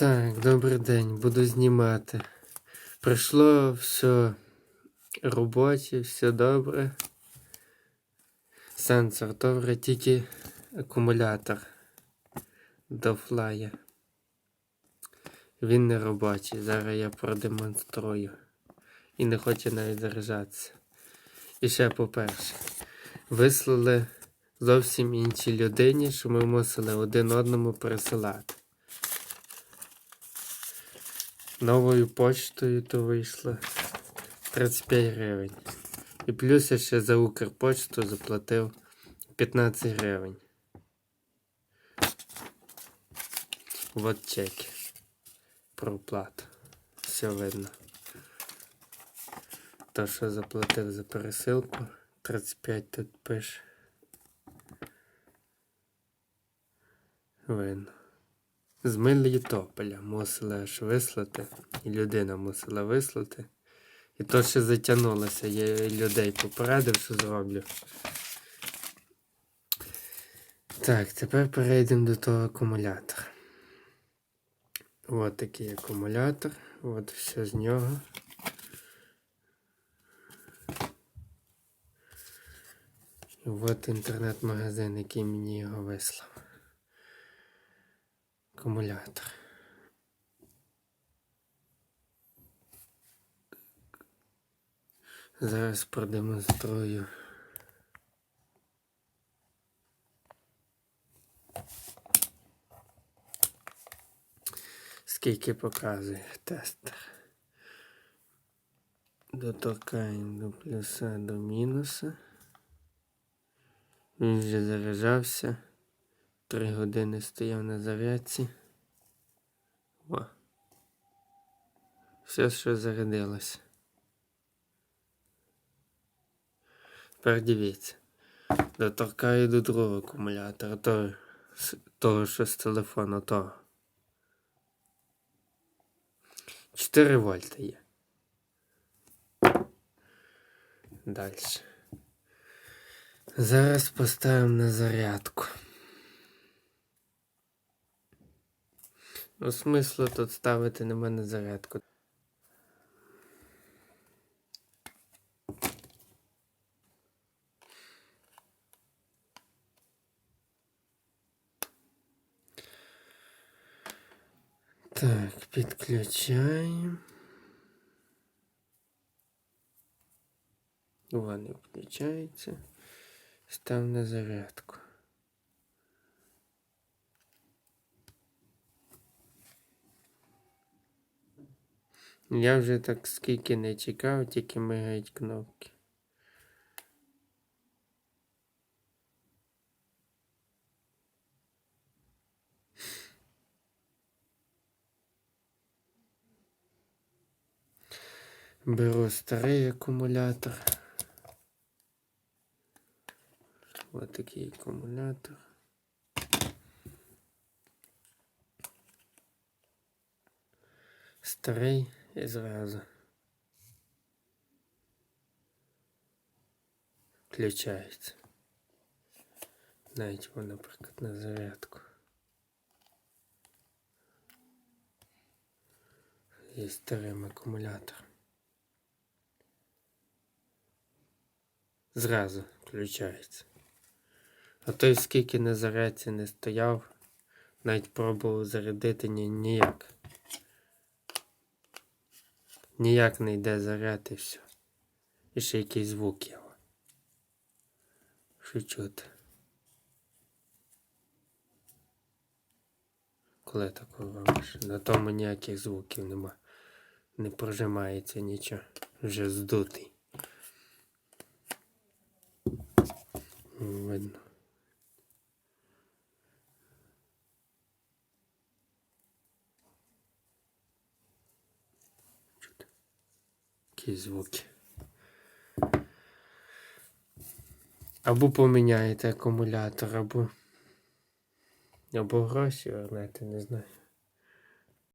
Так, добрий день, буду знімати. Пройшло все робоче, все добре. Сенсор добре, тільки акумулятор до флая. Він не робочий. Зараз я продемонструю. І не хоче навіть заряджатися. І ще по-перше, вислали зовсім іншій людині, що ми мусили один одному присилати. Новою почтою то вийшло 35 гривень. І плюс я ще за Укрпочту заплатив 15 гривень. Вот чеки. Про оплату. Все видно. То, що заплатив за пересилку, 35 тут пише. Видно. З Мелітополя мусили аж вислати, і людина мусила вислати. І то ще затягнулося, я людей попередив, що зроблю. Так, тепер перейдемо до того акумулятора. Ось такий акумулятор, от все з нього. От інтернет-магазин, який мені його вислав. Акумулятор. Зараз продемонструю. Скільки показує тестер. Доторкаємо до плюса до мінуса. Він вже заряджався. Три години стояв на зарядці. О. Все, що зарядилося. Тепер дивіться. Доторкаю до другого акумулятора, того, того що з телефону, того. 4 вольта є. Далі. Зараз поставимо на зарядку. Ну, смислу тут ставити на мене зарядку. Так, підключаємо. Вони включаються. Став на зарядку. Я вже так скільки не чекав, тільки мигають кнопки. Беру старий акумулятор. Ось такий акумулятор. Старий і зразу. Включається. Навіть воно, наприклад, на зарядку. Є старим акумулятором. Зразу включається. А той скільки на зарядці не стояв, навіть пробував зарядити ні, ніяк. Ніяк не йде заряд і все. І ще якийсь звук є. о. Що чути. Коли таке робиш? На тому ніяких звуків нема. Не прожимається нічого. Вже здутий. Видно. Якісь звуки. Або поміняєте акумулятор, або. Або гроші вернете, не знаю.